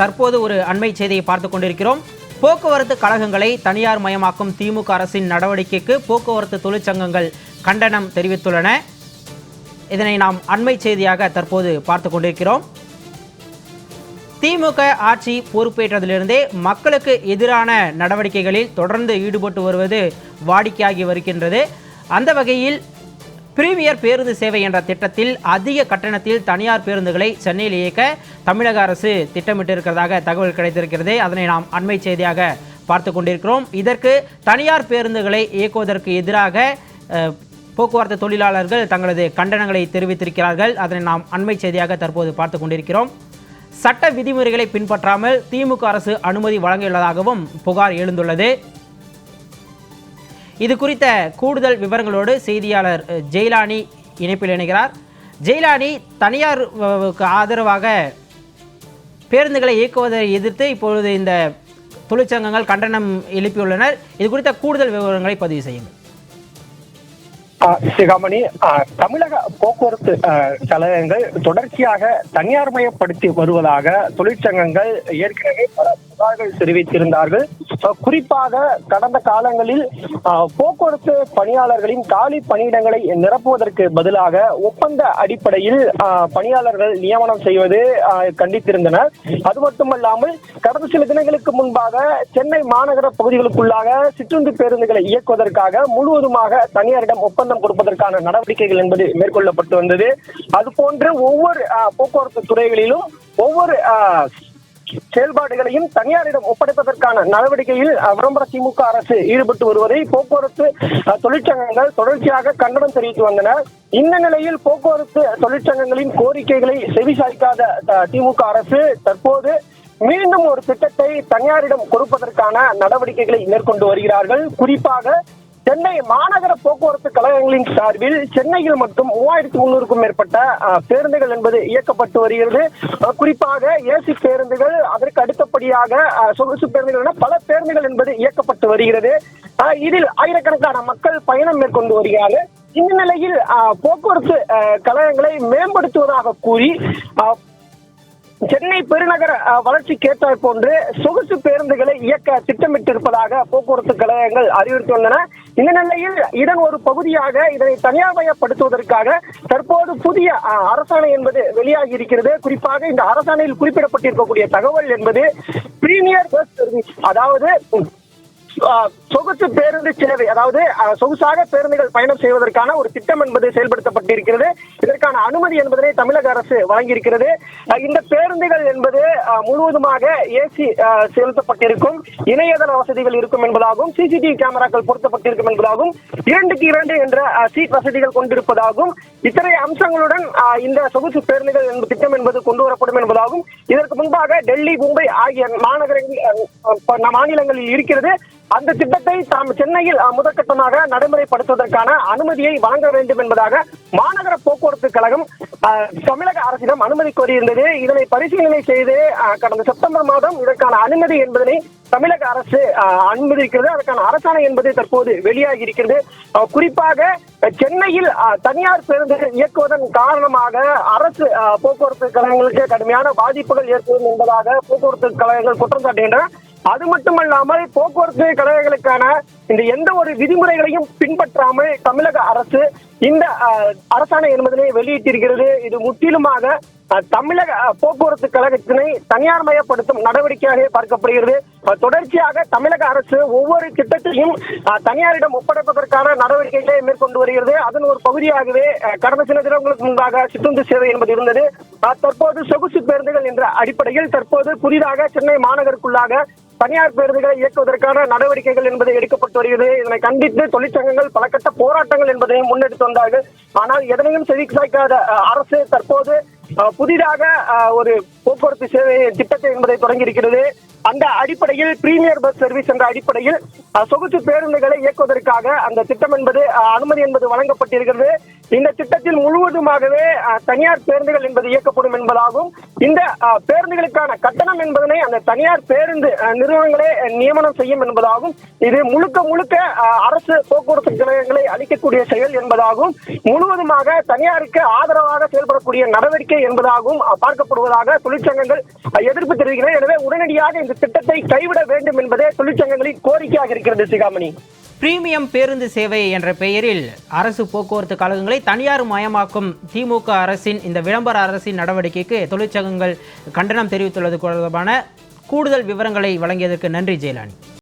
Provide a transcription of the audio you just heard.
தற்போது ஒரு அண்மை செய்தியை பார்த்து கொண்டிருக்கிறோம். போக்குவரத்து கழகங்களை தனியார் மயமாக்கும் திமுக அரசின் நடவடிக்கைக்கு போக்குவரத்து தொழிற்சங்கங்கள் கண்டனம் தெரிவித்துள்ளன. இதனை நாம் அண்மை செய்தியாக தற்போது பார்த்து கொண்டிருக்கிறோம். திமுக ஆட்சி பொறுப்பேற்றதிலிருந்தே மக்களுக்கு எதிரான நடவடிக்கைகளில் தொடர்ந்து ஈடுபட்டு வருவது வாடிக்கையாகி வருகின்றது. அந்த வகையில் பிரீமியர் பேருந்து சேவை என்ற திட்டத்தில் அதிக கட்டணத்தில் தனியார் பேருந்துகளை சென்னையில் இயக்க தமிழக அரசு திட்டமிட்டிருக்கிறதாக தகவல் கிடைத்திருக்கிறது. அதனை நாம் அண்மை செய்தியாக பார்த்து கொண்டிருக்கிறோம். இதற்கு தனியார் பேருந்துகளை இயக்குவதற்கு எதிராக போக்குவரத்து தொழிலாளர்கள் தங்களது கண்டனங்களை தெரிவித்திருக்கிறார்கள். அதனை நாம் அண்மை செய்தியாக தற்போது பார்த்து கொண்டிருக்கிறோம். சட்ட விதிமுறைகளை பின்பற்றாமல் திமுக அரசு அனுமதி வழங்கியுள்ளதாகவும் புகார் எழுந்துள்ளது. இது குறித்த கூடுதல் விவரங்களோடு செய்தியாளர் அஹ், ஜெயலானி இணைப்பில் இணைகிறார். ஜெயலானி தனியார் ஆதரவாக பேருந்துகளை இயக்குவதை எதிர்த்து இப்பொழுது இந்த தொழிற்சங்கங்கள் கண்டனம் எழுப்பியுள்ளனர். இது குறித்த கூடுதல் விவரங்களை பதிவு செய்யுங்கள். ஆஹ் சிகாமணி ஆஹ் தமிழக போக்குவரத்து கழகங்கள் தொடர்ச்சியாக தனியார்மயப்படுத்தி வருவதாக தொழிற்சங்கங்கள் ஏற்கனவே பல புகார்கள் தெரிவித்திருந்தார்கள். குறிப்பாக கடந்த காலங்களில் போக்குவரத்து பணியாளர்களின் காலி பணியிடங்களை நிரப்புவதற்கு பதிலாக ஒப்பந்த அடிப்படையில் ஆஹ் பணியாளர்கள் நியமனம் செய்வது கண்டித்திருந்தனர் அது மட்டுமல்லாமல் கடந்த சில தினங்களுக்கு முன்பாக சென்னை மாநகர பகுதிகளுக்குள்ளாக சிற்றுந்து பேருந்துகளை இயக்குவதற்காக முழுவதுமாக தனியாரிடம் ஒப்பந்தம் கொடுப்பதற்கான நடவடிக்கைகள் என்பது மேற்கொள்ளப்பட்டு வந்தது. அதுபோன்று ஒவ்வொரு போக்குவரத்து துறைகளிலும் ஒவ்வொரு செயல்பாடுகளையும் தனியாரிடம் ஒப்படைப்பதற்கான நடவடிக்கையில் விளம்பர திமுக அரசு ஈடுபட்டு வருவதை போக்குவரத்து தொழிற்சங்கங்கள் தொடர்ச்சியாக கண்டனம் தெரிவித்து வந்தன இந்த நிலையில் போக்குவரத்து தொழிற்சங்கங்களின் கோரிக்கைகளை செவிசாய்க்காத திமுக அரசு தற்போது மீண்டும் ஒரு திட்டத்தை தனியாரிடம் கொடுப்பதற்கான நடவடிக்கைகளை மேற்கொண்டு வருகிறார்கள். குறிப்பாக சென்னை மாநகர போக்குவரத்து கழகங்களின் சார்பில் சென்னையில் மட்டும் மூவாயிரத்தி முன்னூறுக்கும் மேற்பட்ட பேருந்துகள் என்பது இயக்கப்பட்டு வருகிறது. குறிப்பாக ஏசி பேருந்துகள் அதற்கு அடுத்தபடியாக சொகுசு பேருந்துகள் என பல பேருந்துகள் என்பது இயக்கப்பட்டு வருகிறது. இதில் ஆயிரக்கணக்கான மக்கள் பயணம் மேற்கொண்டு வருகிறார்கள். இந்த நிலையில் போக்குவரத்து கழகங்களை மேம்படுத்துவதாக கூறி அஹ், சென்னை பெருநகர அஹ், வளர்ச்சிக்கு போன்று சொகுசு பேருந்துகளை இயக்க திட்டமிட்டிருப்பதாக போக்குவரத்து கழகங்கள் அறிவித்துள்ளன இந்த நிலையில் இதன் ஒரு பகுதியாக இதனை தனியார்மயப்படுத்துவதற்காக தற்போது புதிய அரசாணை என்பது வெளியாகி இருக்கிறது குறிப்பாக இந்த அரசாணையில் குறிப்பிடப்பட்டிருக்கக்கூடிய தகவல் என்பது பிரீமியர் பஸ் சர்வீஸ் அதாவது சொகுசு பேருந்து சேவை அதாவது சொகுசாக பேருந்துகள் பயணம் செய்வதற்கான ஒரு திட்டம் என்பது செயல்படுத்தப்பட்டிருக்கிறது. இதற்கான அனுமதி என்பதனை தமிழக அரசு வழங்கியிருக்கிறது. இந்த பேருந்துகள் என்பது முழுவதுமாக ஏசி செலுத்தப்பட்டிருக்கும். இணையதள வசதிகள் இருக்கும் என்பதாகவும் சிசிடிவி கேமராக்கள் பொருத்தப்பட்டிருக்கும் என்பதாகவும் இரண்டுக்கு இரண்டு என்ற சீட் வசதிகள் கொண்டிருப்பதாகவும் இத்தனை அம்சங்களுடன் இந்த சொகுசு பேருந்துகள் என்பது திட்டம் என்பது கொண்டு வரப்படும் என்பதாகவும் இதற்கு முன்பாக டெல்லி மும்பை ஆகிய மாநகரங்கள் மாநிலங்களில் இருக்கிறது. அந்த திட்டத்தை தாம் சென்னையில் முதற்கட்டமாக நடைமுறைப்படுத்துவதற்கான அனுமதியை வழங்க வேண்டும் என்பதாக மாநகர போக்குவரத்து கழகம் தமிழக அரசிடம் அனுமதி கோரியிருந்தது. இதனை பரிசீலனை செய்து கடந்த செப்டம்பர் மாதம் இதற்கான அனுமதி என்பதனை தமிழக அரசு அனுமதிக்கிறது. அதற்கான அரசாணை என்பது தற்போது வெளியாகி இருக்கிறது குறிப்பாக சென்னையில் தனியார் பேருந்து இயக்குவதன் காரணமாக அரசு போக்குவரத்து கழகங்களுக்கு கடுமையான பாதிப்புகள் ஏற்படும் என்பதாக போக்குவரத்து கழகங்கள் குற்றம் சாட்டுகின்றன அது மட்டுமல்லாமல் போக்குவரத்து கழகங்களுக்கான இந்த எந்த ஒரு விதிமுறைகளையும் பின்பற்றாமல் தமிழக அரசு இந்த அரசாணை என்பதனை வெளியிட்டிருக்கிறது. இது முற்றிலுமாக தமிழக போக்குவரத்து கழகத்தினை தனியார்மயப்படுத்தும் நடவடிக்கையாக பார்க்கப்படுகிறது. தொடர்ச்சியாக தமிழக அரசு ஒவ்வொரு திட்டத்தையும் தனியாரிடம் ஒப்படைப்பதற்கான நடவடிக்கைகளை மேற்கொண்டு வருகிறது. அதன் ஒரு பகுதியாகவே கடந்த சில தினங்களுக்கு முன்பாக சிற்றுந்து சேவை என்பது இருந்தது. தற்போது சொகுசு பேருந்துகள் என்ற அடிப்படையில் தற்போது புதிதாக சென்னை மாநகருக்குள்ளாக தனியார் பேருந்துகளை இயக்குவதற்கான நடவடிக்கைகள் என்பது எடுக்கப்பட்டு வருகிறது. இதனை கண்டித்து தொழிற்சங்கங்கள் பலகட்ட போராட்டங்கள் என்பதையும் முன்னெடுத்து வந்தார்கள். ஆனால் எதனையும் செவி சாய்க்காத அரசு தற்போது புதிதாக ஒரு போக்குவரத்து சேவை திட்டத்தை என்பதை தொடங்கி இருக்கிறது அந்த அடிப்படையில் பிரீமியர் பஸ் சர்வீஸ் என்ற அடிப்படையில் சொகுசு பேருந்துகளை இயக்குவதற்காக அந்த திட்டம் என்பது அஹ், அனுமதி என்பது வழங்கப்பட்டிருக்கிறது. இந்த திட்டத்தில் முழுவதுமாகவே தனியார் பேருந்துகள் என்பது இயக்கப்படும் என்பதாகவும் இந்த பேருந்துகளுக்கான கட்டணம் என்பதனை அந்த தனியார் பேருந்து நிறுவனங்களே நியமனம் செய்யும் என்பதாகவும் இது முழுக்க முழுக்க அரசு போக்குவரத்து கழகங்களை அளிக்கக்கூடிய செயல் என்பதாகவும் முழுவதுமாக தனியாருக்கு ஆதரவாக செயல்படக்கூடிய நடவடிக்கை என்பதாகவும் பார்க்கப்படுவதாக தொழிற்சங்கங்கள் எதிர்ப்பு தெரிவிக்கிறது எனவே உடனடியாக இந்த திட்டத்தை கைவிட வேண்டும் என்பதே தொழிற்சங்கங்களின் கோரிக்கையாக இருக்கிறது சிகாமணி. பிரீமியம் பேருந்து சேவை என்ற பெயரில் அரசு போக்குவரத்து கழகங்களை தனியார் மயமாக்கும் திமுக அரசின் இந்த விளம்பர அரசின் நடவடிக்கைக்கு தொழிற்சங்கங்கள் கண்டனம் தெரிவித்துள்ளது தொடர்பான கூடுதல் விவரங்களை வழங்கியதற்கு நன்றி ஜெயலானி.